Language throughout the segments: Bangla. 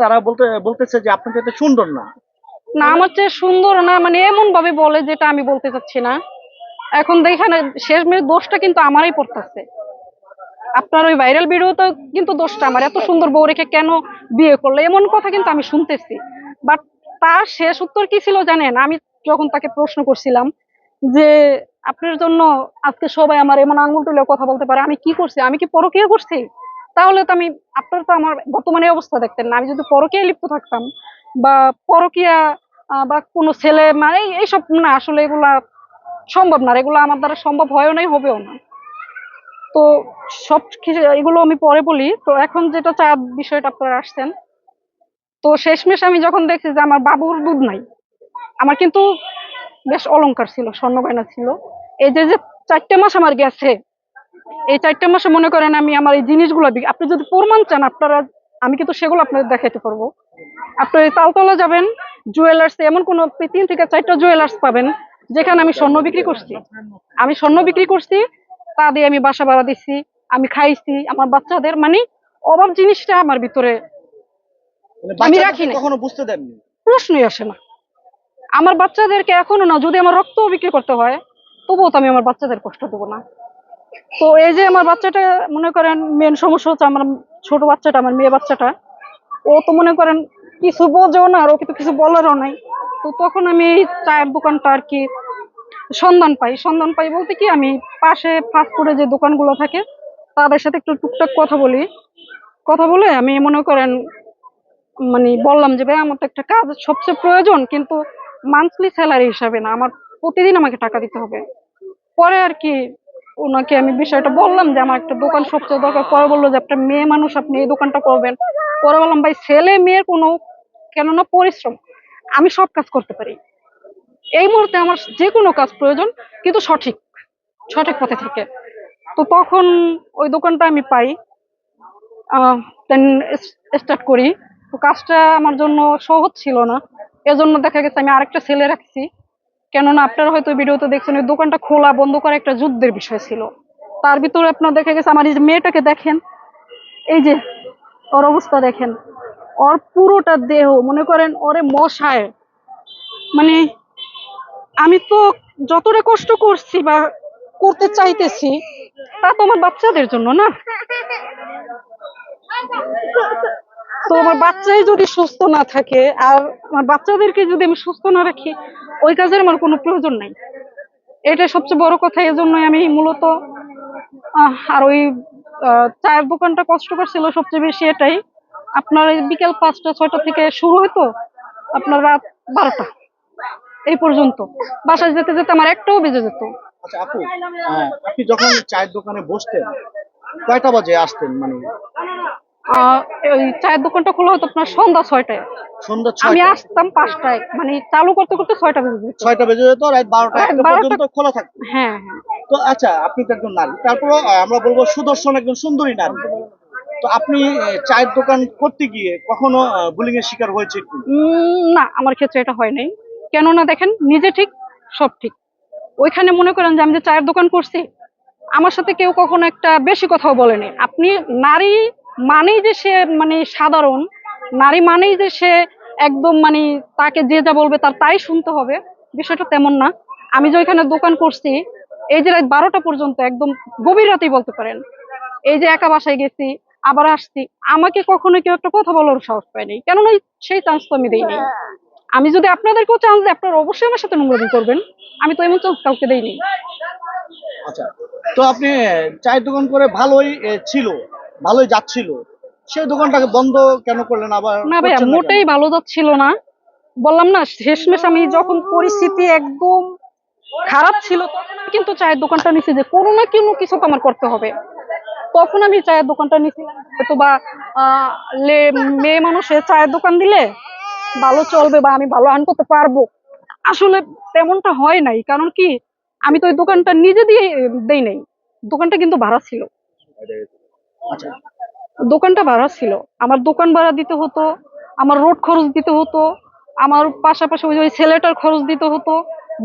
তারা বলতে, বলতেছে যে আপনি তো এত সুন্দর না। না আমার চেয়ে সুন্দর না মানে এমন ভাবে বলে যেটা আমি বলতে চাচ্ছি না। এখন দেখেন, শেষ মেয়ে দোষটা কিন্তু আমারই পড়তেছে। আপনার ওই ভাইরাল ভিডিওতে কিন্তু দোষটা আমার। এত সুন্দর বউ রেখে কেন বিয়ে করল? এমন কথা কিন্তু আমি শুনতেছি। বাট তার শেষ উত্তর কি ছিল জানেন? আমি যখন তাকে প্রশ্ন করছিলাম যে, আপনার জন্য আজকে সবাই আমার এমন আঙুল তুলে কথা বলতে পারে, আমি কি করছি? আমি কি পরকীয়া করছি? তাহলে তো আমি, আপনার তো আমার বর্তমানে অবস্থা দেখতেন না। আমি যদি পরকীয়া লিপ্ত থাকতাম বা পরকীয়া বা কোনো ছেলে মানে এই- এইসব না, আসলে এগুলা সম্ভব না। এগুলো আমার দ্বারা সম্ভব হয়ও নাই, হবেও না। তো সব কিছু, এগুলো আমি পরে বলি। তো এখন যেটা চা বিষয়টা আপনারা আসছেন, তো শেষমেশ আমি যখন দেখছি যে আমার বাবুর দুধ নাই, আমার কিন্তু বেশ অলংকার ছিল স্বর্ণ গয়না ছিল। এই যে যে চারটে মাস আমার গেছে এই চারটে মাসে মনে করেন আমি আমার এই জিনিসগুলো আপনি যদি প্রমাণ চান আপনারা আমি কিন্তু সেগুলো আপনাদের দেখাতে পারব। আপনার এই তালতলা যাবেন জুয়েলার্স এমন কোনো তিন থেকে চারটা জুয়েলার্স পাবেন যেখানে আমি স্বর্ণ বিক্রি করছি। আমি স্বর্ণ বিক্রি করছি তা দিয়ে আমি বাসা ভাড়া দিচ্ছি আমি খাইছি আমার বাচ্চাদের মানে অভাব জিনিসটা আমার ভিতরে মানে আমি রাখি। কখনো বুঝতে দেননি? প্রশ্নই আসে না। আমার বাচ্চাদেরকে এখনও না যদি আমার রক্তও বিক্রি করতে হয় তবুও তো আমি আমার বাচ্চাদের কষ্ট দেবো না। তো এই যে আমার বাচ্চাটা, মনে করেন মেন সমস্যা হচ্ছে আমার ছোট বাচ্চাটা, আমার মেয়ে বাচ্চাটা। ও তো মনে করেন কিছু বোঝেও না, আর ওকে তো কিছু বলারও নাই। তো তখন আমি এই চায়ের দোকানটা আর কি সন্ধান পাই। সন্ধান পাই বলতে কি, আমি পাশে ফাস্ট ফুডের যে দোকানগুলো থাকে, তাদের সাথে একটু টুকটাক কথা বলি। কথা বলে আমি মনে করেন মানে বললাম যে, ভাই, আমার তো একটা কাজ সবচেয়ে প্রয়োজন, কিন্তু মান্থলি স্যালারি হিসাবে না, আমার প্রতিদিন আমাকে টাকা দিতে হবে। পরে আর কি ওনাকে আমি বিষয়টা বললাম যে আমার একটা দোকান সবচেয়ে দরকার। পরে বলল যে একটা মেয়ে মানুষ, আপনি এই দোকানটা করবেন। পরে বললাম, ভাই, ছেলে মেয়ের কোনো, কেননা পরিশ্রম। আমি সব কাজ করতে পারি। এই মুহূর্তে আমার যে কোনো কাজ প্রয়োজন, কিন্তু সঠিক সঠিক পথে থেকে। তো তখন ওই দোকানটা আমি পাই। দেন স্টার্ট করি। তো কাজটা আমার জন্য সহজ ছিল না। এজন্য দেখা গেছে আমি আরেকটা ছেলে রাখছি। কেননা আপনারা হয়তো ভিডিওতে দেখছেন, ওই দোকানটা খোলা, বন্ধ করা একটা যুদ্ধের বিষয় ছিল। তার ভিতরে আপনার দেখা গেছে, আমার এই যে মেয়েটাকে দেখেন, এই যে ওর অবস্থা দেখেন, ওর পুরোটা দেহ, মনে করেন ওরে মশায়। মানে আমি তো যতটা কষ্ট করছি বা করতে চাইতেছি, তা তো আমার বাচ্চাদের জন্য না। তো আমার বাচ্চাই যদি সুস্থ না থাকে, আর আমার বাচ্চাদেরকে যদি আমি সুস্থ না রাখি, ওই কাজের আমার কোনো প্রয়োজন নাই। এটা সবচেয়ে বড় কথা, এজন্যই আমি মূলত আর ওই চায়ের দোকানটা কষ্টকর ছিল সবচেয়ে বেশি এটাই। আপনার বিকেল পাঁচটা, ছয়টা থেকে শুরু হতো আপনার রাত বারোটা, এই পর্যন্ত। বাসায় যেতে যেতে আমার একটাও বেজে যেত। আচ্ছা আপু আপনি যখন চায়ের দোকানে বসতেন, কয়টা বাজে আসতেন মানে? ওই চায়ের দোকানটা খোলা হতো আপনার সন্ধ্যা ছয়টায়। সন্ধ্যা আমি আসতাম পাঁচটায় মানে চালু করতে করতে ছয়টা বেজে যেত। ছয়টা বেজে যেত রাত বারোটা রাত একটা 12টা পর্যন্ত খোলা থাকতো। হ্যাঁ হ্যাঁ। তো আচ্ছা আপনি তো একজন নারী। তারপর আমরা বলব সুদর্শন একজন সুন্দরী নারী। তো আপনি চায়ের দোকান করতে গিয়ে কখনো বুলিং এর শিকার হয়েছে না আমার ক্ষেত্রে এটা হয় নাই। কেননা দেখেন নিজে ঠিক সব ঠিক। ওইখানে মনে করেন যে আমি যে চায়ের দোকান করছি আমার সাথে কেউ কখনো একটা বেশি কথাও বলেনি। আপনি নারী মানেই যে সে মানে সাধারণ, নারী মানেই যে সে একদম মানে তাকে যে যা বলবে তার তাই শুনতে হবে, বিষয়টা তেমন না। আমি যে ওইখানে দোকান করছি, এই যে রাত বারোটা পর্যন্ত একদম গভীর রাতেই বলতে পারেন। এই যে একা বাসায় গেছি, আবার আসছি, আমাকে কখনো কেউ একটা কথা বলার সাহস পায়নি কেননা সেই চান্স তো আমি দেইনি। আমি যদি আপনাদেরকেও চান্স দিই, আপনারা অবশ্যই আমার সাথে নোংরামি করবেন। আমি তো এমন চান্স কাউকে দেইনি। আচ্ছা তো আপনি চায়ের দোকান করে ভালোই ছিল। ভালোই যাচ্ছিল। সেই দোকানটাকে বন্ধ কেন করলেন আবার না ভাইয়া কেন? মোটেই ভালো যাচ্ছিল না। বললাম না শেষমেশ আমি যখন পরিস্থিতি একদম খারাপ ছিল কিন্তু চায়ের দোকানটা নিছি যে কোনো না কোনো কিছু তো আমার করতে হবে। তখন আমি চায়ের দোকানটা নিছিলাম হয়তো বা মেয়ে মানুষের চায়ের দোকান দিলে ভালো চলবে বা আমি ভালো আর্ন করতে পারব। আসলে তেমনটা হয় নাই কারণ কি আমি তো ওই দোকানটা নিজে দিয়ে দেই নাই। দোকানটা কিন্তু ভাড়া ছিল। আচ্ছা দোকানটা ভাড়া ছিল। আমার দোকান ভাড়া দিতে হতো আমার রোড খরচ দিতে হতো আমার পাশাপাশি ওই ওই ছেলেটার খরচ দিতে হতো।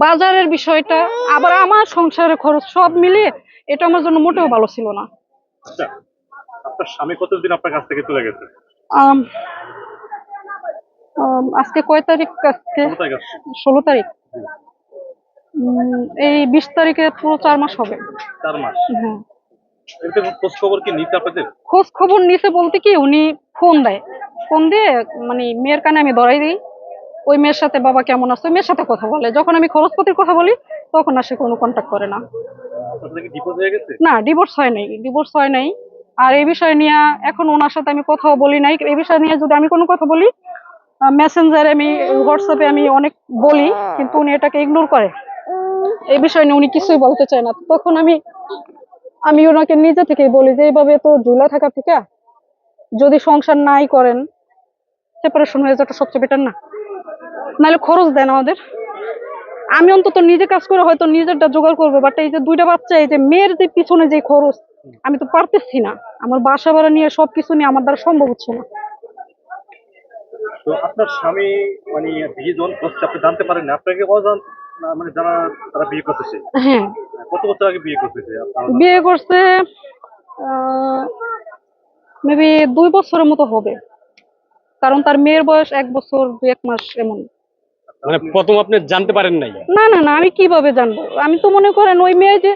বাজারের বিষয়টা আবার আমার সংসারের খরচ সব মিলিয়ে এটা আমার জন্য মোটেও ভালো ছিল না। আচ্ছা আপনার স্বামী কতদিন আপনার কাছ থেকে চলে গেছে? আজকে কয় তারিখ আজকে? ষোলো তারিখ এই বিশ তারিখে পুরো চার মাস হবে। চার মাস। হ্যাঁ। খোঁজ খবর কি নিতে আপনাদের? খোঁজ খবর নিছে বলতে কি উনি ফোন দেয়। ফোন দিয়ে মানে মেয়ের কানে আমি ধরাই দিই। ওই মেয়ের সাথে বাবা কেমন আছে? ওই মেয়ের সাথে কথা বলে। যখন আমি খরচপাতির কথা বলি তখন আর সে কোনো কন্ট্যাক্ট করে না। না ডিভোর্স হয় নাই ডিভোর্স হয় নাই। আর এই বিষয় নিয়ে এখন ওনার সাথে আমি কথাও বলি নাই। এই বিষয় নিয়ে যদি আমি কোনো কথা বলি মেসেঞ্জারে আমি হোয়াটসঅ্যাপে আমি অনেক বলি কিন্তু উনি এটাকে ইগনোর করে। এই বিষয় নিয়ে উনি কিছুই বলতে চায় না। তখন আমি আমি ওনাকে নিজে থেকেই বলি যে এইভাবে তো ঝুলা থাকা থেকে যদি সংসার নাই করেন সেপারেশন হয়ে যাওয়াটা সবচেয়ে বেটার না? নাহলে খরচ দেন আমাদের। আমি অন্তত নিজে কাজ করে হয়তো নিজেরটা জোগাড় করব বাট এই যে দুইটা বাচ্চা এই যে মেয়ের যে পিছনে যে খরচ আমি তো পারতেছি না। আমার বাসা ভাড়া নিয়ে সবকিছু নিয়ে আমার দ্বারা সম্ভব হচ্ছে না। তো আপনার স্বামী মানে বিয়ে যখন করছে আপনি জানতে পারেন আপনাকে মানে যারা তারা বিয়ে করতেছে? হ্যাঁ। কত বছর আগে বিয়ে করতেছে আপনার বিয়ে করছে মেবি দুই বছরের মতো হবে। কারণ তার মেয়ের বয়স এক বছর দু এক মাস এমন। মানে প্রথম আপনি জানতে পারেন নাই? না না না আমি কীভাবে জানব? আমি তো মনে করেন ওই মেয়ে যে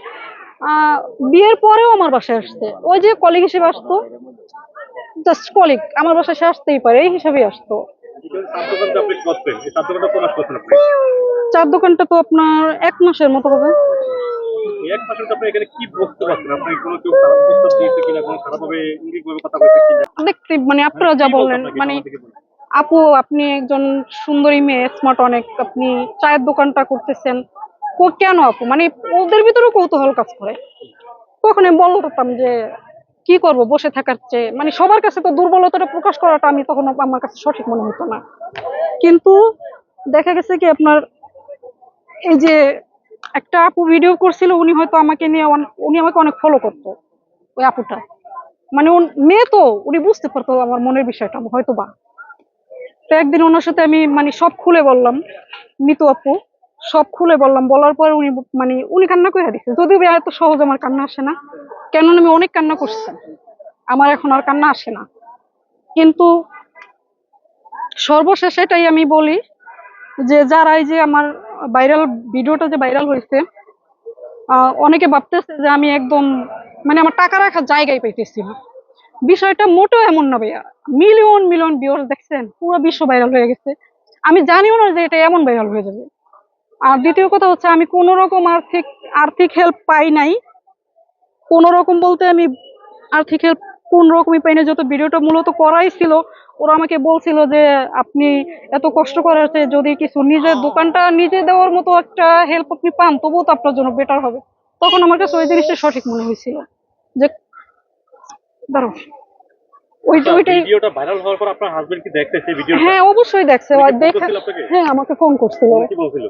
বিয়ের পরেও আমার বাসায় আসছে। ওই যে কলিগ হিসেবে আসতো জাস্ট কলিগ আমার বাসায় সে আসতেই পারে এই হিসাবেই আসতো। চার দোকানটা তো আপনার এক মাসের মতো হবে। এক আপনি এখানে কি বুঝতে পারছেন আপনি কোনো কেউ খারাপ প্রস্তাব দিয়েছে কিনা কোনো খারাপভাবে ইঙ্গিতভাবে কথা বলছে কিনা? দেখতে মানে আপনারা যা বললেন মানে। আপু আপনি একজন সুন্দরী মেয়ে স্মার্ট অনেক আপনি চায়ের দোকানটা করতেছেন। কেন আপু? মানে ওদের ভিতরেও কৌতূহল কাজ করে। আমি বলতাম যে কি করব বসে থাকার চেয়ে। মানে সবার কাছে তো দুর্বলতাটা প্রকাশ করাটা আমি তখন আমার কাছে সঠিক মনে হতো না। কিন্তু দেখা গেছে কি আপনার এই যে একটা আপু ভিডিও করছিল, উনি হয়তো আমাকে নিয়ে উনি আমাকে অনেক ফলো করতো, ওই আপুটা। মানে মেয়ে তো, উনি বুঝতে পারতো আমার মনের বিষয়টা হয়তো বা তো একদিন ওনার সাথে আমি মানে সব খুলে বললাম, মিতু আপু, সব খুলে বললাম, বলার পর উনি মানে উনি কান্না করে দিচ্ছে যদিও এত সহজ আমার কান্না আসে না, কেননা আমি অনেক কান্না করছি। আমার এখন আর কান্না আসে না। কিন্তু সর্বশেষ এটাই আমি বলি যে যারা এই যে আমার ভাইরাল, ভিডিওটা যে ভাইরাল হয়েছে অনেকে ভাবতেছে যে আমি একদম মানে আমার টাকা রাখার জায়গায় পাইতেছি না। বিষয়টা মোটেও এমন না ভাইয়া। মিলিয়ন মিলিয়ন ভিউয়ার্স দেখছেন, পুরো বিশ্ব ভাইরাল হয়ে গেছে। আমি জানিও না যে এটা এমন ভাইরাল হয়ে যাবে। আর দ্বিতীয় কথা হচ্ছে, আমি কোনো রকম আর্থিক আর্থিক হেল্প পাই নাই। কোনো রকম বলতে আমি আর্থিক হেল্প কোন রকমই পাই না যত ভিডিওটা মূলত করাই ছিল ওরা আমাকে বলছিল যে আপনি এত কষ্ট করার চেয়ে যদি কিছু নিজের দোকানটা নিজে দেওয়ার মতো একটা হেল্প আপনি পান তবুও তো আপনার জন্য বেটার হবে। তখন আমার কাছে ওই জিনিসটা সঠিক মনে হয়েছিল। যে সেই ভিডিওটা? হ্যাঁ অবশ্যই দেখছে। দেখে হ্যাঁ আমাকে ফোন করছিল। বলছিল?